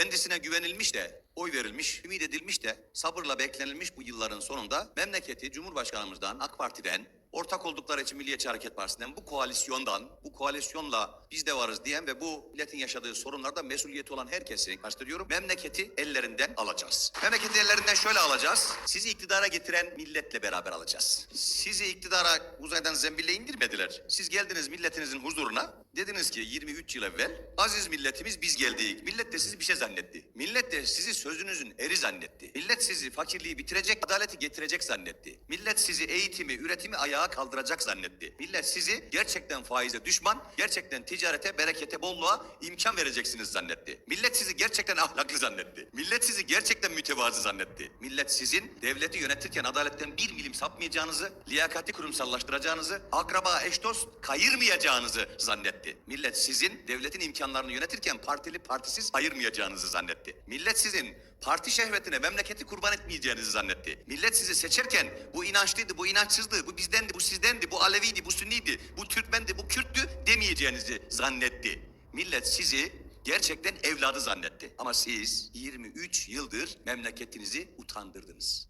kendisine güvenilmiş de, oy verilmiş, ümit edilmiş de, sabırla beklenilmiş bu yılların sonunda memleketi Cumhurbaşkanımızdan, AK Parti'den, ortak oldukları için Milliyetçi Hareket Partisi'nden, bu koalisyondan, bu koalisyonla biz de varız diyen ve bu milletin yaşadığı sorunlarda mesuliyeti olan herkesi kastediyorum. Memleketi ellerinden alacağız. Memleketi ellerinden şöyle alacağız. Sizi iktidara getiren milletle beraber alacağız. Sizi iktidara uzaydan zembille indirmediler. Siz geldiniz milletinizin huzuruna. Dediniz ki 23 yıl evvel aziz milletimiz biz geldik. Millet de sizi bir şey zannetti. Millet de sizi sözünüzün eri zannetti. Millet sizi fakirliği bitirecek, adaleti getirecek zannetti. Millet sizi eğitimi, üretimi ayağa kaldıracak zannetti. Millet sizi gerçekten faize düşman, gerçekten ticarete, berekete, bolluğa imkan vereceksiniz zannetti. Millet sizi gerçekten ahlaklı zannetti. Millet sizi gerçekten mütevazı zannetti. Millet sizin devleti yönetirken adaletten bir milim sapmayacağınızı, liyakati kurumsallaştıracağınızı, akraba, eş dost kayırmayacağınızı zannetti. Millet sizin devletin imkanlarını yönetirken partili partisiz ayırmayacağınızı zannetti. Millet sizin parti şehvetine memleketi kurban etmeyeceğinizi zannetti. Millet sizi seçerken bu inançlıydı, bu inançsızdı, bu bizdendi, bu sizdendi, bu Aleviydi, bu Sünniydi, bu Türkmendi, bu Kürttü demeyeceğinizi zannetti. Millet sizi gerçekten evladı zannetti. Ama siz 23 yıldır memleketinizi utandırdınız.